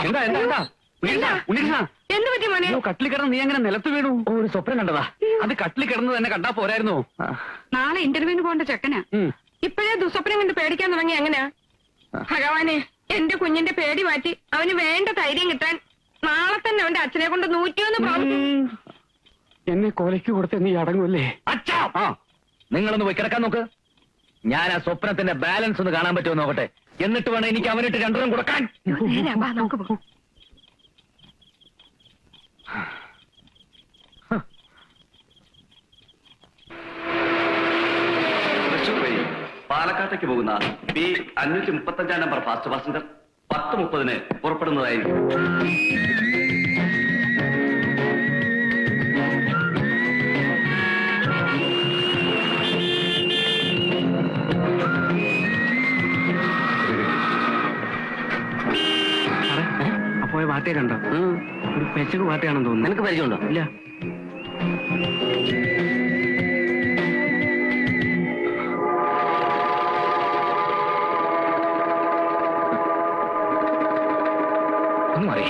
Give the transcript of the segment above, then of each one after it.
എന്താ എന്താ എന്താ? ഉണ്ണികൃഷ്ണ, ഉണ്ണികൃഷ്ണ? എന്ത് പറ്റി മോനെ? അയ്യോ കട്ടിൽ കിടന്ന് നീ അങ്ങനെ നിലത്ത് വീണു? ഓ, ഒരു സ്വപ്നം കണ്ടതാ. അത് കട്ടിൽ കിടന്ന് തന്നെ കണ്ടാ പോരായിരുന്നോ. നാളെ ഇന്റർവ്യൂവിന് പോകേണ്ട ചെക്കനാ. ഉം. ഇപ്പോഴേ ദുസ്വപ്നം കണ്ട് പേടിക്കാൻ തുടങ്ങി എങ്ങനെയാ? ഭഗവാനെ എന്റെ കുഞ്ഞിന്റെ പേടി മാറ്റി അവന് വേണ്ട ധൈര്യം കിട്ടാൻ നാളെ തന്നെ അവന്റെ അച്ഛനെ കൊണ്ട് നൂറ്റിയൊന്ന് പ്രാവശ്യം എന്നെ കൊലയ്ക്ക് കൊടുത്ത് നീ അടങ്ങുമല്ലേ അച്ഛാ! ആ. നിങ്ങളൊന്ന് പോയി കിടക്കാൻ നോക്ക്. ഞാൻ ആ സ്വപ്നത്തിന്റെ ബാലൻസ് ഒന്ന് കാണാൻ പറ്റുമോ നോക്കട്ടെ. എന്നിട്ട് വേണം എനിക്ക് അവനിട്ട് രണ്ടെണ്ണം കൊടുക്കാൻ. തൃശൂർ വഴി പാലക്കാട്ടേക്ക് പോകുന്ന ബി അഞ്ഞൂറ്റി മുപ്പത്തഞ്ചാം നമ്പർ ഫാസ്റ്റ് പാസഞ്ചർ പത്ത് മുപ്പതിന് പുറപ്പെടുന്നതായിരിക്കും. വാർത്തയെ കണ്ടോ? ഒരു പെച്ചക്ക് പാർട്ടിയാണെന്ന് തോന്നുന്നു. നിനക്ക് പരിചയമുണ്ടോ? ഇല്ല. ഒന്ന് മാറി.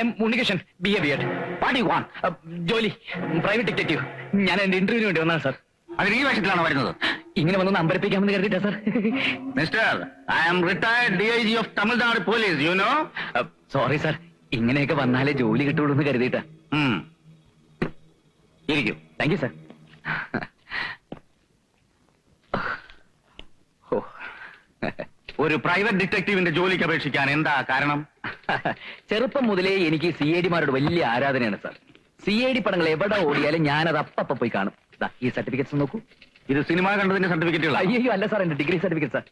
I M Unnikrishnan B A B Ed you want ജോലി പ്രൈവറ്റ് ഡിറ്റക്റ്റീവ് ഞാൻ എന്റെ ഇന്റർവ്യൂവിന് വേണ്ടി വന്നതാണ് സാർ അതിന് ഈ വേഷത്തിലാണ് വരുന്നത്? ഇങ്ങനെ വന്നൊന്ന് അമ്പരപ്പിക്കാമെന്ന് കരുതിട്ടാ sir mister I am retired D I G of Tamil Nadu police you know sorry sir ഇങ്ങനെയൊക്കെ വന്നാലേ ജോലി കിട്ടുള്ളൂ എന്ന് കരുതിയിട്ടാ ഇരിക്കും. താങ്ക് യു സാർ ഓ. ഒരു പ്രൈവറ്റ് ഡിറ്റക്ടീവിന്റെ ജോലിക്ക് അപേക്ഷിക്കാൻ എന്താ കാരണം? ചെറുപ്പം മുതലേ എനിക്ക് സി ഐ ഡിമാരോട് വലിയ ആരാധനയാണ് സാർ. സി ഐ ഡി പടങ്ങൾ എവിടെ ഓടിയാലും ഞാനത് അപ്പപ്പ പോയി കാണും. ദാ, ഈ സർട്ടിഫിക്കറ്റ്സ് നോക്കൂ. ഇത് സിനിമ കണ്ടതിന്റെ സർട്ടിഫിക്കറ്റുകളാണ് അയ്യോ അല്ല സാർ എന്റെ ഡിഗ്രി സർട്ടിഫിക്കറ്റ് സാർ.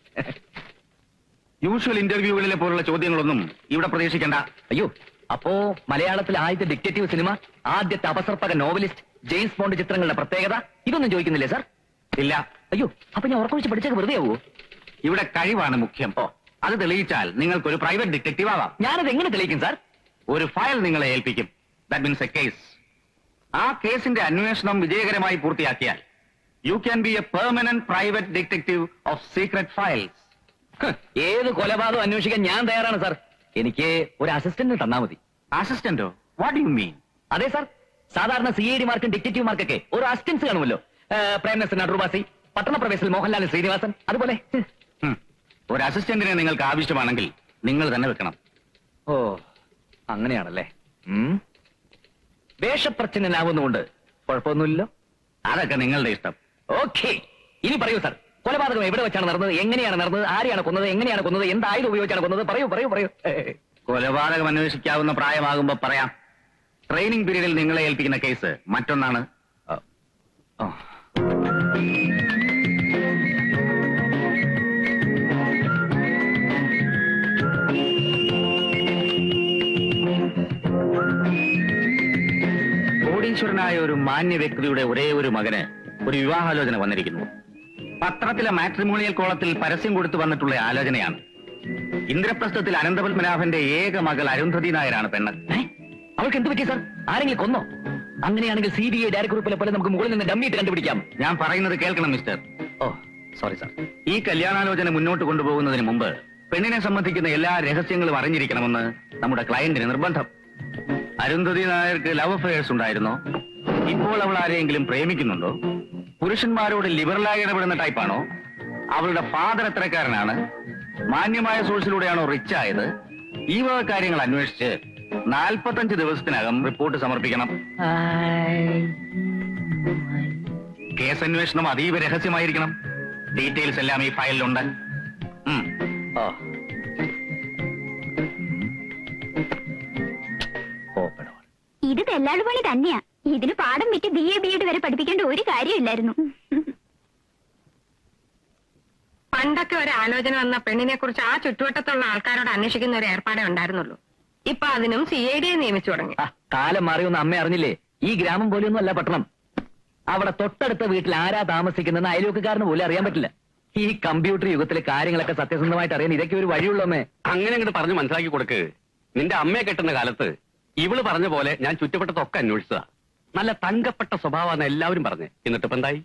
യൂഷ്വൽ ഇന്റർവ്യൂകളിലെ പോലുള്ള ചോദ്യങ്ങളൊന്നും ഇവിടെ പ്രതീക്ഷിക്കേണ്ട. അയ്യോ അപ്പോ മലയാളത്തിൽ ആദ്യത്തെ ഡിക്റ്റേറ്റീവ് സിനിമ ആദ്യത്തെ അപസർപ്പക നോവലിസ്റ്റ് ജെയിംസ് ബോണ്ട് ചിത്രങ്ങളുടെ പ്രത്യേകത? ഇതൊന്നും ചോദിക്കുന്നില്ലേ സാർ? ഇല്ല. അയ്യോ അപ്പൊ ഞാൻ ഉറക്കൊഴിച്ച് പഠിച്ചൊക്കെ വെറുതെ ആവോ ഇവിടെ കഴിവാണ് മുഖ്യം. അത് തെളിയിച്ചാൽ നിങ്ങൾക്ക് ഒരു പ്രൈവറ്റ് ഡിറ്റക്റ്റീവ് ആവാം. ഞാനത് എങ്ങനെ തെളിയിക്കും സാർ? ഒരു ഫയൽ നിങ്ങളെ ഏൽപ്പിക്കും. ദാറ്റ് മീൻസ് എ കേസ് ആ കേസിന്റെ അന്വേഷണം വിജയകരമായി പൂർത്തിയാക്കിയാൽ you can be a permanent private detective of secret files ഏത് കൊലപാതകം അന്വേഷിക്കാൻ ഞാൻ തയ്യാറാണ് സാർ. എനിക്ക് ഒരു അസിസ്റ്റന്റ് തന്നാ മതി. അസിസ്റ്റന്റോ വാട്ട് യു മീൻ അതെ സാർ. സാധാരണ സി ഡിറ്റക്റ്റീവ് ഡിറ്റക്റ്റീവ്മാർക്കൊക്കെ ഒരു അസിസ്റ്റൻസ് കാണുമല്ലോ. പ്രേംനസൻ അടൂർവാസി പട്ടണപ്രവേശിൽ മോഹൻലാൽ ശ്രീനിവാസൻ അതുപോലെ. ഒരു അസിസ്റ്റന്റിനെ നിങ്ങൾക്ക് ആവശ്യമാണെങ്കിൽ നിങ്ങൾ തന്നെ വെക്കണം. ഓ അങ്ങനെയാണല്ലേ? വേഷപ്രച്ഛനാവുന്നുകൊണ്ട് കുഴപ്പമൊന്നുമില്ലല്ലോ അതൊക്കെ നിങ്ങളുടെ ഇഷ്ടം. ഓക്കെ. ഇനി പറയൂ സാർ. കൊലപാതകം എവിടെ വെച്ചാണ് നടന്നത്? എങ്ങനെയാണ് നടന്നത്? ആരെയാണ് കൊന്നത്? എങ്ങനെയാണ് കൊന്നത്? എന്തായത് ഉപയോഗിച്ചാണ് കൊന്നത്? പറയൂ പറയൂ പറയൂ. കൊലപാതകം അന്വേഷിക്കാവുന്ന പ്രായമാകുമ്പോ പറയാം. ട്രെയിനിങ് പീരീഡിൽ നിങ്ങളെ ഏൽപ്പിക്കുന്ന കേസ് മറ്റൊന്നാണ്. കോടീശ്വരനായ ഒരു മാന്യ വ്യക്തിയുടെ ഒരേ ഒരു മകന് ഒരു വിവാഹാലോചന വന്നിരിക്കുന്നു. പത്രത്തിലെ മാട്രിമോണിയൽ കോളത്തിൽ പരസ്യം കൊടുത്തു വന്നിട്ടുള്ള ആലോചനയാണ്. ഇന്ദ്രപ്രസ്ഥത്തിൽ അനന്തപത്മനാഭന്റെ ഏക മകൾ അരുന്ധതി നായരാണ് പെണ്ണ്? അവൾക്ക് എന്ത് പറ്റി സർ? ആരെങ്കിലും കൊന്നോ? അങ്ങനെയാണെങ്കിൽ സി ബി ഐ ഡയറക്ടർ ഗ്രൂപ്പിലെ പോലെ നമുക്ക് മുകളിൽ നിന്ന് ഡമ്മിയിട്ട് കണ്ടുപിടിക്കാം. ഞാൻ പറയുന്നത് കേൾക്കണം മിസ്റ്റർ. ഓ സോറി സർ. ഈ കല്യാണാലോചന മുന്നോട്ട് കൊണ്ടുപോകുന്നതിന് മുമ്പ് പെണ്ണിനെ സംബന്ധിക്കുന്ന എല്ലാ രഹസ്യങ്ങളും അറിഞ്ഞിരിക്കണമെന്ന് നമ്മുടെ ക്ലയന്റിന് നിർബന്ധം. അരുന്ധതി നായർക്ക് ലവ് അഫയേഴ്സ് ഉണ്ടായിരുന്നോ? ഇപ്പോൾ അവൾ ആരെയെങ്കിലും പ്രേമിക്കുന്നുണ്ടോ? പുരുഷന്മാരോട് ലിബറലായി ഇടപെടുന്ന ടൈപ്പാണോ അവളുടെ ഫാദർ എത്രക്കാരനാണ്? മാന്യമായ സോഴ്സിലൂടെയാണോ റിച്ച് ആയത്? ഈ വക കാര്യങ്ങൾ അന്വേഷിച്ച് നാൽപ്പത്തഞ്ച് ദിവസത്തിനകം റിപ്പോർട്ട് സമർപ്പിക്കണം. കേസ് അന്വേഷണം അതീവ രഹസ്യമായിരിക്കണം. ഡീറ്റെയിൽസ് എല്ലാം ഈ ഫയലിലുണ്ട്. ഓ ഇത് പോലെ തന്നെയാ. ഇതിന് പാഠം വിറ്റ് ബി എ ബി എഡ് വരെ പഠിപ്പിക്കേണ്ട ഒരു കാര്യമില്ലായിരുന്നു. പണ്ടൊക്കെ ഒരു ആലോചന വന്ന പെണ്ണിനെ കുറിച്ച് ആ ചുറ്റുവട്ടത്തുള്ള ആൾക്കാരോട് അന്വേഷിക്കുന്ന ഒരു ഏർപ്പാടേ ഉണ്ടായിരുന്നുള്ളൂ. ഇപ്പൊ അതിനും സി ഐ ഡിയെ നിയമിച്ചു തുടങ്ങി. ആ, കാലം മാറിയൊന്നും അമ്മ അറിഞ്ഞില്ലേ? ഈ ഗ്രാമം പോലെയൊന്നും അല്ല പട്ടണം. അവിടെ തൊട്ടടുത്ത വീട്ടിൽ ആരാ താമസിക്കുന്നതെന്ന് അയൽവക്കക്കാരന് പോലും അറിയാൻ പറ്റില്ല. ഈ കമ്പ്യൂട്ടർ യുഗത്തിലെ കാര്യങ്ങളൊക്കെ സത്യസന്ധമായിട്ട് അറിയാൻ ഇതൊക്കെ ഒരു വഴിയുള്ളൂ അമ്മേ. അങ്ങനെ അങ്ങോട്ട് പറഞ്ഞു മനസ്സിലാക്കി കൊടുക്ക്. നിന്റെ അമ്മയെ കെട്ടുന്ന കാലത്ത് ഇവൾ പറഞ്ഞ പോലെ ഞാൻ ചുറ്റപ്പെട്ടതൊക്കെ അന്വേഷിച്ചതാ. നല്ല തങ്കപ്പെട്ട സ്വഭാവമാണ് എല്ലാവരും പറഞ്ഞ്. എന്നിട്ട് ഇപ്പൊ എന്തായി?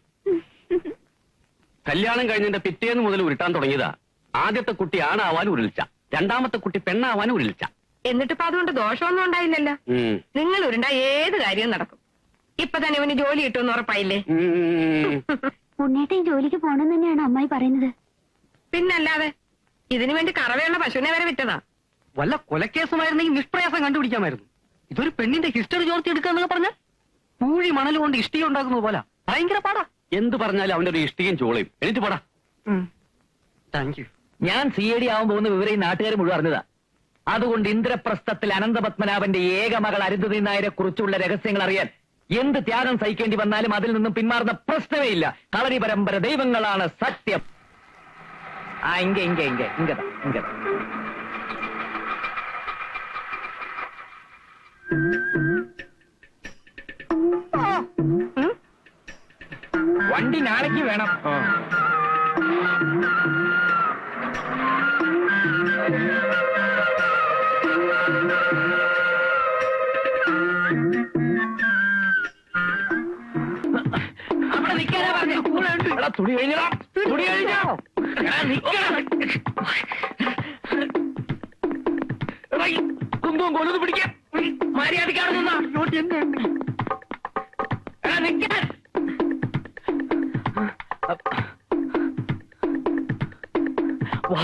കല്യാണം കഴിഞ്ഞതിന്റെ പിറ്റേന്ന് മുതൽ ഉരുട്ടാൻ തുടങ്ങിയതാ. ആദ്യത്തെ കുട്ടി ആണാവാൻ ഉരുളിച്ച. രണ്ടാമത്തെ കുട്ടി പെണ്ണാവാൻ ഉരുളിച്ച. എന്നിട്ടിപ്പോ അതുകൊണ്ട് ദോഷമൊന്നും ഉണ്ടായില്ലല്ലോ. ഉം. നിങ്ങൾ ഉരുണ്ട ഏത് കാര്യവും നടക്കും. ഇപ്പൊ തന്നെ ഇവന് ജോലി കിട്ടുമെന്ന് ഉറപ്പായില്ലേ? ഉം. ഉണ്ണേട്ടൻ ജോലിക്ക് പോണെന്ന് തന്നെയാണ് അമ്മായി പറയുന്നത്? പിന്നല്ലാതെ ഇതിനു വേണ്ടി കറവയുള്ള പശുവിനെ വരെ വിറ്റതാ. വല്ല കൊലക്കേസുമായിരുന്നെങ്കിൽ നിഷ്പ്രയാസം കണ്ടുപിടിക്കാമായിരുന്നു. ഇതൊരു പെണ്ണിന്റെ ഹിസ്റ്ററി ചോർത്തി എടുക്കാന്നൊക്കെ പറഞ്ഞ? പൂഴി മണൽ കൊണ്ട് ഇഷ്ടിക ഉണ്ടാക്കുന്നത് പോലെ. ഭയങ്കര പാടാ. എന്ത് പറഞ്ഞാലും അവന്റെ ഒരു ഇഷ്ടികയും ചോളയും എനിക്ക് പാടാ. താങ്ക് യു ഞാൻ സി ഐ ഡി ആവാൻ പോകുന്ന വിവരം ഈ നാട്ടുകാർ മുഴുവൻ അറിഞ്ഞതാ. അതുകൊണ്ട് ഇന്ദ്രപ്രസ്ഥത്തിൽ അനന്തപത്മനാഭന്റെ ഏക മകൾ അരുന്ധതി നായരെ കുറിച്ചുള്ള രഹസ്യങ്ങൾ അറിയാൻ എന്ത് ത്യാഗം സഹിക്കേണ്ടി വന്നാലും അതിൽ നിന്നും പിന്മാറുന്ന പ്രശ്നമേ ഇല്ല. കളരി പരമ്പര ദൈവങ്ങളാണ് സത്യം. ആ ഇങ്ക ഇങ്ക ഇങ്ക ഇങ്കത ഇങ്കത വണ്ടി നാളേക്ക് വേണം. അവിടെ നിൽക്കാനാ പറഞ്ഞു. എടാ, തുണി കഴിഞ്ഞോ തുണി കഴിഞ്ഞോ? എടാ, നിക്കണം. എടാ, ഈ കുന്തവും കൊലുത് പിടിക്കാൻ മര്യാദക്കാണ് നിന്നാ? എടാ, നിക്കാൻ വാ.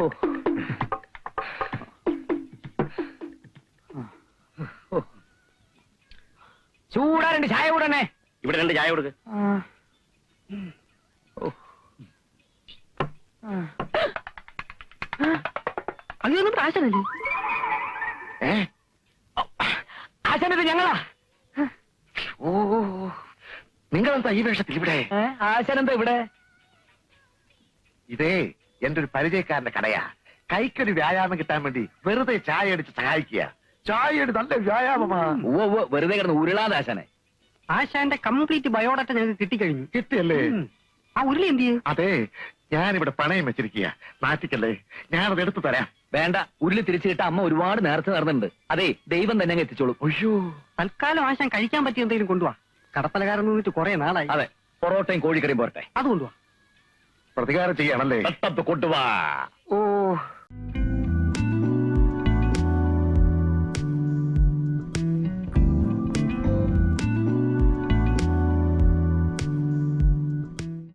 ഓ. ചൂടാ രണ്ട് ചായ കൂടണേ. ഇവിടെ രണ്ട് ചായ കൊടുക്ക്. അങ്ങനെയൊന്നും ആശാനല്ലേ ആശാനത് ഞങ്ങളാ. ഓ നിങ്ങളെന്താ ഈ വേഷത്തിൽ ഇവിടെ? ആശാനെന്താ ഇവിടെ? ഇതേ എന്റെ ഒരു പരിചയക്കാരന്റെ കടയാ. കൈക്കൊരു വ്യായാമം കിട്ടാൻ വേണ്ടി വെറുതെ ചായ അടിച്ച് സഹായിക്കുക. ചായയുടെ നല്ല വ്യായാമമാ. ഓ ഉവ്വ് വെറുതെ കിടന്ന് ഉരുളാതെ ആശാനെ. ആശാന്റെ കംപ്ലീറ്റ് ബയോഡാറ്റ ഞങ്ങൾക്ക് കിട്ടിക്കഴിഞ്ഞു. കിട്ടിയല്ലേ? ആ ഉരുളി എന്ത് അതെ ഞാനിവിടെ പണയം വെച്ചിരിക്കുക നാട്ടിക്കല്ലേ ഞാനത് എടുത്തു തരാം. വേണ്ട. ഉരുളി തിരിച്ചു കിട്ട അമ്മ ഒരുപാട് നേരത്തെ നടന്നിട്ടുണ്ട്. അതെ ദൈവം തന്നെ അങ്ങ് എത്തിച്ചോളൂ. അയ്യോ. തൽക്കാലം ആശാൻ കഴിക്കാൻ പറ്റിയ എന്തെങ്കിലും കൊണ്ടുപോവാ കടപ്പലകാരൻ നിന്നിട്ട് കുറെ നാളായി. അതെ പൊറോട്ടയും കോഴിക്കറിയും പോരട്ടെ. അത് കൊണ്ടുപോവാ പ്രതികാരം ചെയ്യണല്ലേ കൊണ്ടുവാ. ഓ.